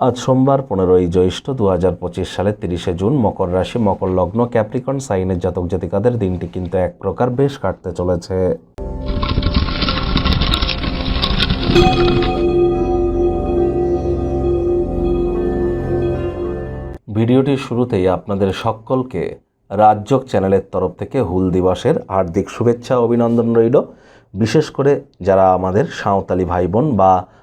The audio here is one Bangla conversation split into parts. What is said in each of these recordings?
আজ সোমবার পনেরোই জ্যৈষ্ঠ দু হাজার পঁচিশ সালের তিরিশে জুন মকর রাশি, মকর লগ্ন, ক্যাপ্রিকন, সাইনের জাতক জাতিকাদের দিনটি কিন্তু এক প্রকার বেশ কাটতে চলেছে। ভিডিওটির শুরুতেই আপনাদের সকলকে রাজ্যক চ্যানেলের তরফ থেকে হুল দিবসের হার্দিক শুভেচ্ছা, অভিনন্দন রইল। বিশেষ করে যারা আমাদের সাঁওতালি ভাই বোন বা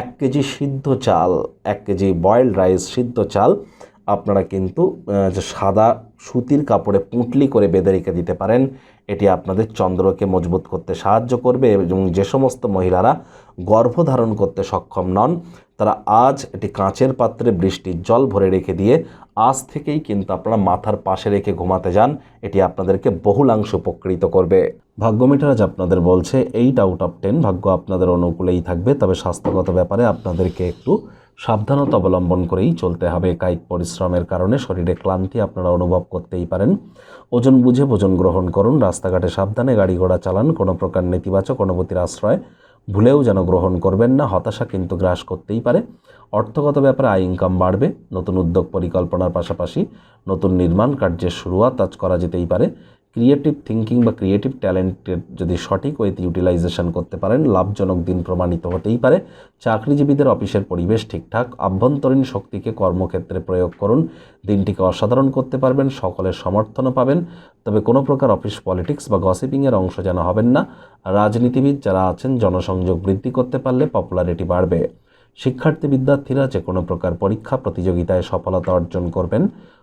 এক কেজি সিদ্ধ চাল, এক কেজি বয়েলড রাইস সিদ্ধ চাল আপনারা কিন্তু যে সাদা সুতির কাপড়ে পুঁটলি করে বেঁধে রেখে দিতে পারেন। এটি আপনাদের চন্দ্রকে মজবুত করতে সাহায্য করবে এবং যে সমস্ত মহিলারা গর্ভধারণ করতে সক্ষম নন তারা আজ এটি কাঁচের পাত্রে বৃষ্টির জল ভরে রেখে দিয়ে আজ থেকেই কিন্তু আপনারা মাথার পাশে রেখে ঘুমাতে যান। এটি আপনাদেরকে বহুলাংশ উপকৃত করবে। ভাগ্যমিটার আজ আপনাদের বলছে, এইট আউট অফ টেন ভাগ্য আপনাদের অনুকূলেই থাকবে, তবে স্বাস্থ্যগত ব্যাপারে আপনাদেরকে একটু সাবধানতা অবলম্বন করেই চলতে হবে। কায়িক পরিশ্রমের কারণে শরীরে ক্লান্তি আপনারা অনুভব করতেই পারেন। ওজন বুঝে ভোজন গ্রহণ করুন, রাস্তাঘাটে সাবধানে গাড়ি ঘোড়া চালান, কোনো প্রকার নেতিবাচক অনুভূতির আশ্রয় ভুলেও যেন গ্রহণ করবেন না, হতাশা কিন্তু গ্রাস করতেই পারে। অর্থগত ব্যাপারে আয় ইনকাম বাড়বে, নতুন উদ্যোগ পরিকল্পনার পাশাপাশি নতুন নির্মাণ কার্যের শুরুয়াত আজ করা যেতেই পারে। ক্রিয়েটিভ থিঙ্কিং বা ক্রিয়েটিভ ট্যালেন্টের যদি সঠিক ওয়েতে ইউটিলাইজেশন করতে পারেন, লাভজনক দিন প্রমাণিত হতেই পারে। চাকরিজীবীদের অফিসের পরিবেশ ঠিকঠাক, আভ্যন্তরীণ শক্তিকে কর্মক্ষেত্রে প্রয়োগ করুন। দিনটিকে অসাধারণ করতে পারবেন, সকলের সমর্থনও পাবেন। তবে কোনো প্রকার অফিস পলিটিক্স বা গসিপিংয়ের অংশ যেন হবেন না। রাজনীতিবিদ যারা আছেন, জনসংযোগ বৃদ্ধি করতে পারলে পপুলারিটি বাড়বে। শিক্ষার্থী বিদ্যার্থীরা যে কোনো প্রকার পরীক্ষা, প্রতিযোগিতায় সফলতা অর্জন করবেন।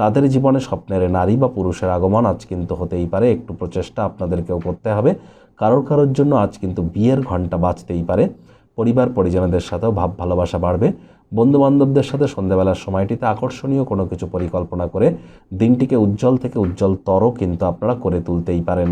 তাদের জীবনে স্বপ্নের নারী বা পুরুষের আগমন আজ কিন্তু হতেই পারে। একটু প্রচেষ্টা আপনাদেরকেও করতে হবে। কারোর কারোর জন্য আজ কিন্তু বিয়ের ঘণ্টা বাঁচতেই পারে। পরিবার, পরিজনদের সাথেও ভাব ভালোবাসা বাড়বে। বন্ধুবান্ধবদের সাথে সন্ধ্যাবেলার সময়টিতে আকর্ষণীয় কোনো কিছু পরিকল্পনা করে দিনটিকে উজ্জ্বল থেকে উজ্জ্বলতর কিন্তু আপনারা করে তুলতেই পারেন।